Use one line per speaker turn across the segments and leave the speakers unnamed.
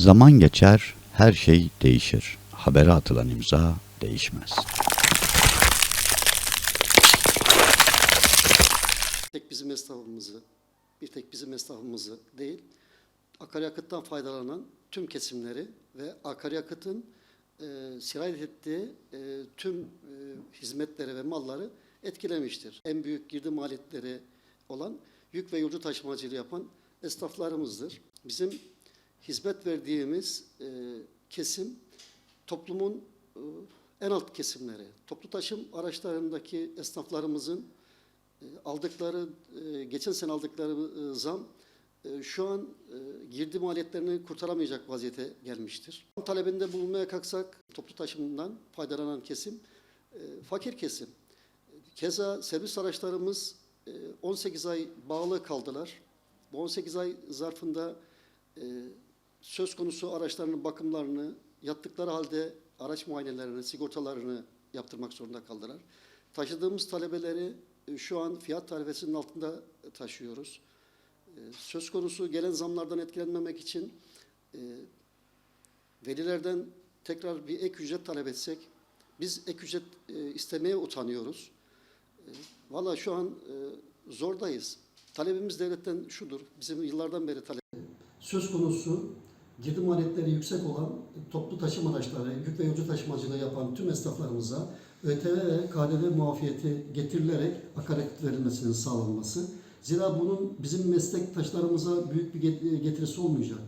Zaman geçer, her şey değişir. Habere atılan imza değişmez.
tek bizim esnafımızı, bir tek bizim esnafımızı değil, akaryakıttan faydalanan tüm kesimleri ve akaryakıtın e, sirayet ettiği e, tüm e, hizmetleri ve malları etkilemiştir. En büyük girdi maliyetleri olan yük ve yolcu taşımacılığı yapan esnaflarımızdır. Bizim hizmet verdiğimiz e, kesim toplumun e, en alt kesimleri. Toplu taşım araçlarındaki esnaflarımızın e, aldıkları, e, geçen sene aldıkları e, zam e, şu an e, girdi maliyetlerini kurtaramayacak vaziyete gelmiştir. Talebinde bulunmaya kalksak toplu taşımdan faydalanan kesim e, fakir kesim. Keza servis araçlarımız e, 18 ay bağlı kaldılar. Bu 18 ay zarfında e, söz konusu araçlarının bakımlarını yattıkları halde araç muayenelerini, sigortalarını yaptırmak zorunda kaldılar. Taşıdığımız talebeleri e, şu an fiyat tarifesinin altında taşıyoruz. E, Söz konusu gelen zamlardan etkilenmemek için e, velilerden tekrar bir ek ücret talep etsek, biz ek ücret e, istemeye utanıyoruz. E, Valla şu an e, zordayız. Talebimiz devletten şudur, bizim yıllardan beri talep. Söz konusu girdi maliyetleri yüksek olan toplu taşıma araçları, yük ve yolcu taşımacılığı yapan tüm esnaflarımıza ÖTV ve KDV muafiyeti getirilerek akaryakıt verilmesinin sağlanması. Zira bunun bizim meslektaşlarımıza büyük bir get- getirisi olmayacak.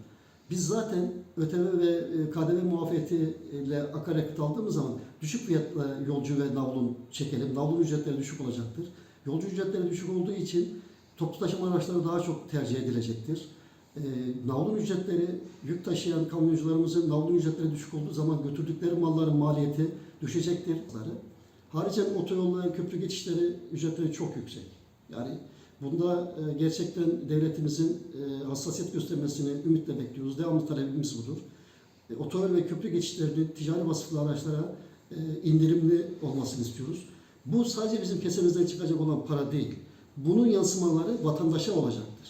Biz zaten ÖTV ve e, KDV muafiyetiyle akaryakıt aldığımız zaman düşük fiyatla yolcu ve navlun çekelim. Navlun ücretleri düşük olacaktır. Yolcu ücretleri düşük olduğu için toplu taşıma araçları daha çok tercih edilecektir. E, navlun ücretleri, yük taşıyan kamyoncularımızın navlun ücretleri düşük olduğu zaman götürdükleri malların maliyeti düşecektir. Haricen otoyolların köprü geçişleri ücretleri çok yüksek. Yani bunda e, gerçekten devletimizin e, hassasiyet göstermesini ümitle bekliyoruz. Devamlı talebimiz budur. E, otoyol ve köprü geçişlerinin ticari vasıflı araçlara e, indirimli olmasını istiyoruz. Bu sadece bizim kesemizden çıkacak olan para değil. Bunun yansımaları vatandaşa olacaktır.